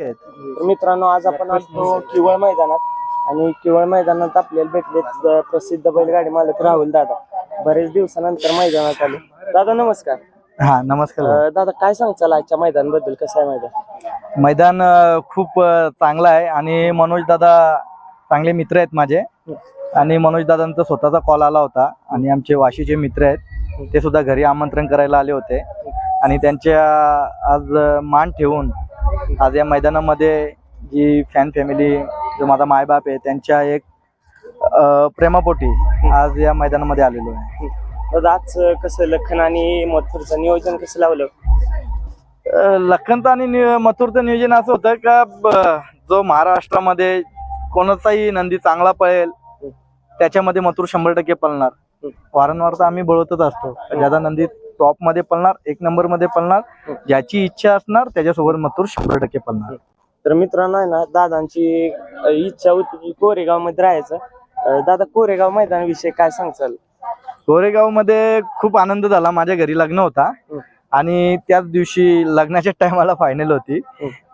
तर मित्रांनो आज आपण असतो किवळ मैदानात. आणि किवळ मैदानात आपल्याला भेटले प्रसिद्ध बैलगाडी मालक राहुल दादा. बरेच दिवसानंतर मैदानात आले. दादा नमस्कार. हा नमस्कार दादा काय सांगचाल आजच्या मैदानाबद्दल? कसं आहे मैदान? मैदान खूप चांगलं आहे. आणि मनोज दादा चांगले मित्र आहेत माझे. आणि मनोज दादांचा स्वतःचा कॉल आला होता. आणि आमचे वाशीचे मित्र आहेत. ते सुद्धा घरी आमंत्रण करायला आले होते. आणि त्यांच्या आज मान ठेवून आज या मैदानामध्ये जी फॅन फॅमिली जो माझा मायबाप आहे त्यांच्या एक प्रेमापोटी आज या मैदानामध्ये आलेलो आहे. दादा आज कसं लखन आणि मथुरचं नियोजन कसं लावलं? लखनचं आणि मथुरचं नियोजन असं होतं का जो महाराष्ट्रामध्ये कोणाचाही नंदी चांगला पळेल त्याच्यामध्ये मथुर शंभर टक्के पळणार. वारंवार तर आम्ही बळवतच असतो ज्याचा नंदी टॉपमध्ये पळणार एक नंबरमध्ये पळणार ज्याची इच्छा असणार त्याच्यासोबत मथुर शंभर टक्के पळणार. तर मित्रांनो आहे ना दादांची इच्छा होती की कोरेगावमध्ये राहायचं दादा कोरेगाव मैदानाविषयी काय सांगचाल? कोरेगावमध्ये खूप आनंद झाला माझ्या घरी लग्न होता. हम्म. आणि त्याच दिवशी लग्नाच्या टायमाला फायनल होती.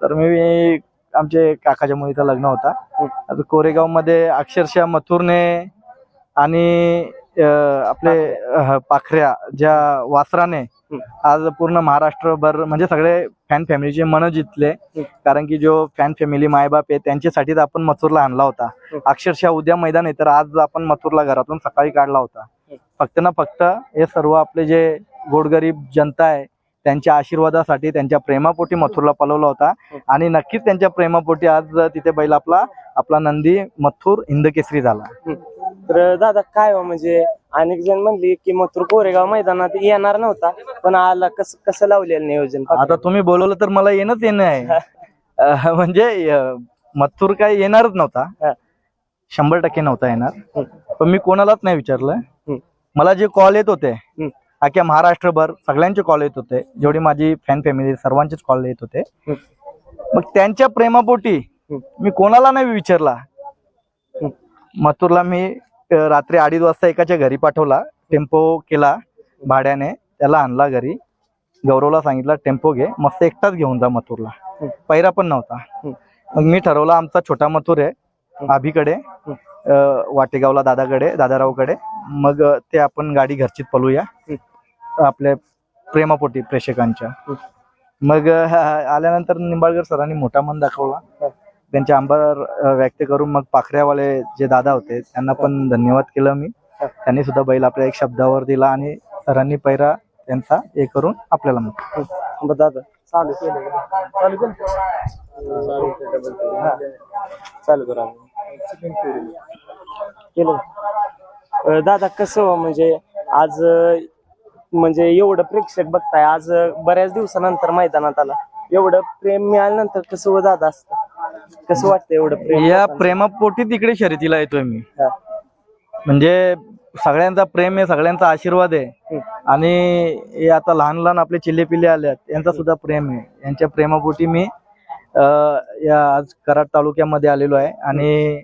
तर मी आमचे काकाच्या मुलीचं लग्न होता. कोरेगावमध्ये अक्षरशः मथुरने आणि आपले पाखऱ्या. ज्या वासराने आज पूर्ण महाराष्ट्रभर म्हणजे सगळे फॅन फॅमिलीचे मन जिंकले. हम्म. कारण की जो फॅन फॅमिली मायबाप आहे त्यांच्यासाठीच आपण मथुरला आणला होता. अक्षरशः उद्या मैदान आहे तर आज आपण मथुरला घरातून सकाळी काढला होता. फक्त ना फक्त हे सर्व आपले जे गोडगरीब जनता आहे त्यांच्या आशीर्वादासाठी त्यांच्या प्रेमापोटी मथुरला पलवला होता. आणि नक्कीच त्यांच्या प्रेमापोटी आज तिथे बैल आपला आपला नंदी मथुर हिंदकेसरी झाला. तर दादा काय हो म्हणजे अनेक जण म्हणली की मथुर कोरेगाव मैदानात येणार नव्हता पण आला कसं कसं लावलेलं नियोजन आता तुम्ही बोलवलं तर मला येणंच येणं आहे अं, म्हणजे अं, मथुर काय येणारच हा. नव्हता शंभर टक्के नव्हता येणार. पण मी कोणालाच नाही विचारलं. मला जे कॉल येत होते हम्म. अख्ख्या महाराष्ट्रभर सगळ्यांचे कॉल येत होते जेवढी माझी फॅन फॅमिली सर्वांचेच कॉल येत होते हम्म. मग त्यांच्या प्रेमापोटी मी कोणाला नाही विचारला मथुरला मी रात्री अडीच वाजता एकाच्या घरी पाठवला. टेम्पो केला भाड्याने. त्याला आणला घरी. गौरवला सांगितलं टेम्पो घे. मस्त एकटाच घेऊन जा मथुरला. पैरा पण नव्हता. मग मी ठरवला आमचा छोटा मथुर आहे. आभीकडे वाटेगावला दादाकडे दादारावकडे. मग ते आपण गाडी घरचीच पळूया. आपल्या प्रेमापोटी प्रेक्षकांच्या. मग आल्यानंतर निंबाळकर सरांनी मोठा मन दाखवला. त्यांचे आभार व्यक्त करून मग पाखऱ्यावाले जे दादा होते त्यांना पण धन्यवाद केलं मी. त्यांनी सुद्धा बैल आपल्या एक शब्दावर दिला आणि सरांनी पैरा त्यांचा हे करून आपल्याला मग दादा चालू केलं. चालू केलं? चालू करा. केलं. दादा कसं हो, म्हणजे आज म्हणजे एवढं प्रेक्षक बघताय आज बऱ्याच दिवसानंतर मैदानात आला. एवढं प्रेम मिळाल्यानंतर कसं हो दादा असतं? कसं वाटतं एवढं प्रेम या लोकांचं? प्रेमापोटी तिकडे शर्यतीला येतोय मी हा. म्हणजे सगळ्यांचा प्रेम आहे सगळ्यांचा आशीर्वाद आहे हम्म. आणि हे आता लहान लहान आपले चिल्ले पिल्ले आल्यात यांचा सुद्धा प्रेम आहे यांच्या प्रेमापोटी मी अं, या आज कराड तालुक्यामध्ये आलेलो आहे आणि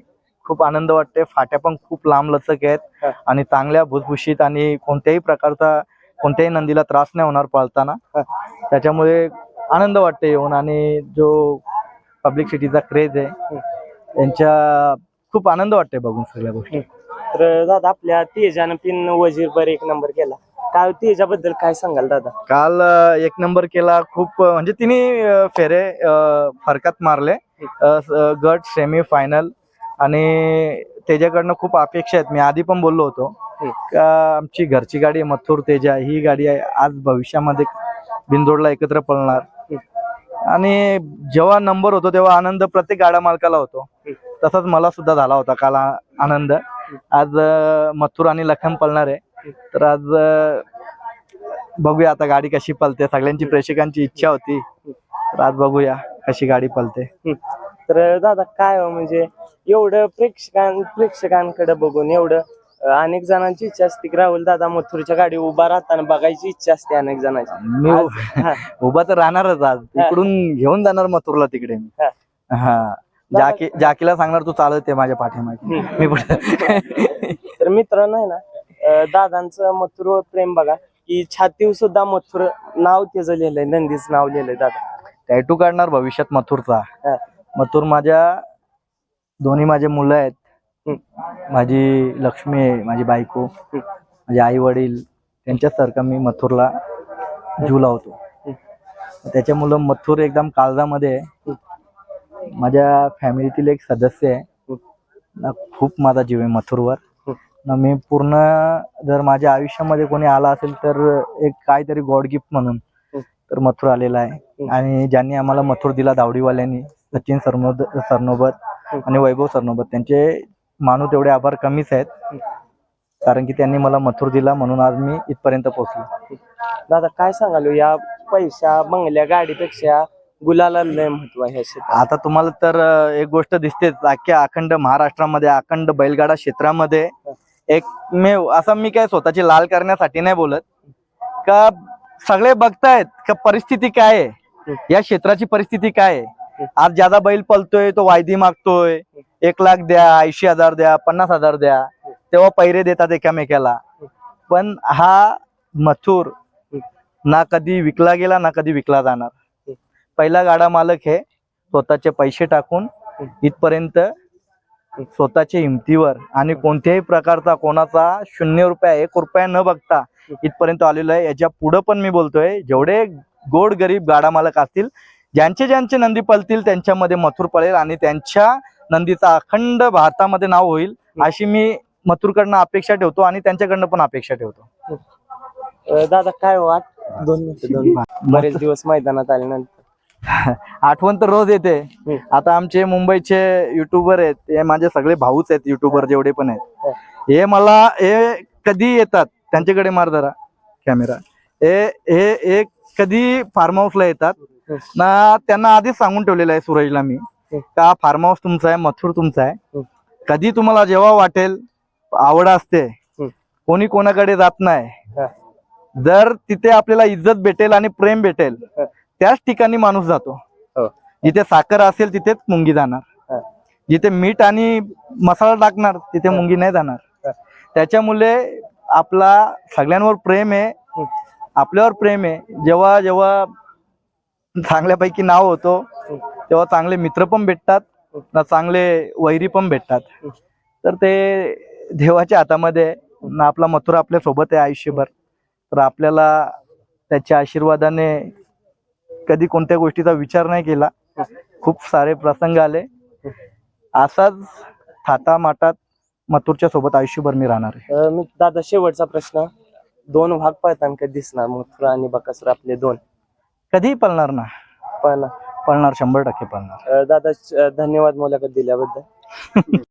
खूप आनंद वाटते फाट्या पण खूप लांब लचक हा. आहेत आणि चांगल्या भुसभुशीत आणि कोणत्याही प्रकारचा कोणत्याही नंदीला त्रास नाही होणार पळताना हा. त्याच्यामुळे आनंद वाटते येऊन आणि जो पब्लिक सिटीचा क्रेज आहे. त्यांच्या खूप आनंद वाटते बघून सगळ्या गोष्टी. तर दादा आपल्या तेजानं पिन वजीर बर एक नंबर केला. काय तेजाबद्दल काय सांगाल दादा? काल एक नंबर केला. खूप म्हणजे तिने फेरे फरकात मारले. गट सेमी फायनल आणि त्याच्याकडनं खूप अपेक्षा आहेत. मी आधी पण बोललो होतो. आमची घरची गाडी मथुर तेजा. ही गाडी आहे आज भविष्यामध्ये बिंदोडला एकत्र पळणार. आणि जेव्हा नंबर होतो तेव्हा आनंद प्रत्येक गाडा मालकाला होतो. तसाच मला सुद्धा झाला होता काल आनंद. आज मथुर आणि लखन पळणार आहे. तर आज बघूया आता गाडी कशी पलते सगळ्यांची प्रेक्षकांची इच्छा होती. तर आज बघूया कशी गाडी पलते तर दादा काय हो म्हणजे एवढं प्रेक्षकां प्रेक्षकांकडे बघून एवढं अनेक जणांची इच्छा असते की राहुल दादा मथुरच्या गाडी उभा राहताना बघायची इच्छा असते अनेक जणांची. मी हा. उभा तर राहणारच आज. इकडून घेऊन जाणार मथुरला तिकडे मी. हा. हा. जाकी जाकीला सांगणार तू चालत माझ्या पाठीमागे. मी पुढे तर मित्रांनो आहे ना अं, दादांचं मथुर प्रेम बघा की छातीव सुद्धा मथुर नाव त्याचं लिहिलंय नंदीच नाव लिहिलंय दादा. टॅटू काढणार भविष्यात मथुरचा. हा. मथुर माझ्या दोन्ही माझे मुलं आहेत. माझी लक्ष्मी आहे माझी बायको माझे आई वडील त्यांच्यासारखा मी मथुरला जीव लावतो. त्याच्यामुळं मथुर एकदम काळजामध्ये आहे. माझ्या फॅमिलीतील एक सदस्य आहे. ना खूप माझा जीव आहे मथुरवर. ना मी पूर्ण जर माझ्या आयुष्यामध्ये कोणी आला असेल तर एक काहीतरी गॉड गिफ्ट म्हणून तर मथुर आलेला आहे. आणि ज्यांनी आम्हाला मथुर दिला दावडीवाल्यांनी सचिन सरनोद सरनोबत आणि वैभव सरनोबत त्यांचे मानू तेवढे आभार कमीच आहेत. कारण की त्यांनी मला मथुर दिला म्हणून आज मी इथपर्यंत पोहोचलो. दादा काय सांगाल हो, या पैशा बंगल्या गाडीपेक्षा गुलाला लय महत्त्व आहे आता तुम्हाला तर एक गोष्ट दिसतेच. अख्ख्या अखंड महाराष्ट्रामध्ये अखंड बैलगाडा क्षेत्रामध्ये एक मी असं मी काय स्वतःची लाल करण्यासाठी नाही बोलत. का सगळे बघतायत का परिस्थिती काय आहे? या क्षेत्राची परिस्थिती काय आहे? आज ज्यादा बैल पलतोय तो वायदी मागतोय. एक लाख द्या ऐंशी हजार द्या पन्नास हजार द्या. तेव्हा पैरे देतात एकामेकाला. पण हा मथुर ना कधी विकला गेला ना कधी विकला जाणार. पहिला गाडा मालक हे स्वतःचे पैसे टाकून इथपर्यंत स्वतःच्या हिमतीवर आणि कोणत्याही प्रकारचा कोणाचा शून्य रुपया एक रुपया न बघता इथपर्यंत आलेलो आहे. याच्या पुढं पण मी बोलतोय जेवढे गोड गरीब गाडा मालक असतील ज्यांचे ज्यांचे नंदी पळतील त्यांच्यामध्ये मथुर पळेल आणि त्यांच्या नंदीचा अखंड भारतामध्ये नाव होईल अशी मी मथुरकडनं अपेक्षा ठेवतो आणि त्यांच्याकडनं पण अपेक्षा ठेवतो. दादा काय हो आठ दोन मिनिटं, दोन. बरेच दिवस मैदानात आल्यानंतर. आठवण तर रोज येते. आता आमचे मुंबईचे युट्यूबर आहेत हे माझे सगळे भाऊच आहेत युट्यूबर जेवढे पण आहेत. हे. मला हे कधी येतात? त्यांच्याकडे मार जरा कॅमेरा. हे हे हे कधी फार्म हाऊसला येतात? ना त्यांना आधीच सांगून ठेवलेलं आहे सूरजला मी. का फार्म हाऊस तुमचा आहे मथुर तुमचा आहे. कधी तुम्हाला जेव्हा वाटेल आवड असते कोणी कोणाकडे जात नाही. जर तिथे आपल्याला इज्जत भेटेल आणि प्रेम भेटेल त्याच ठिकाणी माणूस जातो. हो. जिथे साखर असेल तिथेच मुंगी जाणार. जिथे मीठ आणि मसाला टाकणार तिथे मुंगी नाही जाणार. त्याच्यामुळे आपला सगळ्यांवर प्रेम आहे. आपल्यावर प्रेम आहे. जेव्हा जेव्हा चांगल्यापैकी नाव होतो. तेव्हा चांगले मित्र पण भेटतात ना चांगले वैरी पण भेटतात. तर ते देवाच्या हातामध्ये ना आपला मथुरा आपल्यासोबत आहे आयुष्यभर. तर आपल्याला त्याच्या आशीर्वादाने कधी कोणत्या गोष्टीचा विचार नाही केला. खूप सारे प्रसंग आले. असाच थाटा माटात मथुरच्या सोबत आयुष्यभर मी राहणार आहे. मी दादा शेवटचा प्रश्न. दोन भाग पाहताना कधी दिसणार मथुरा आणि बकासूर आपले दोन? कधीही पळणार ना. पण पळणार शंभर टक्के पळणार. दादा धन्यवाद मुलाखत दिल्याबद्दल.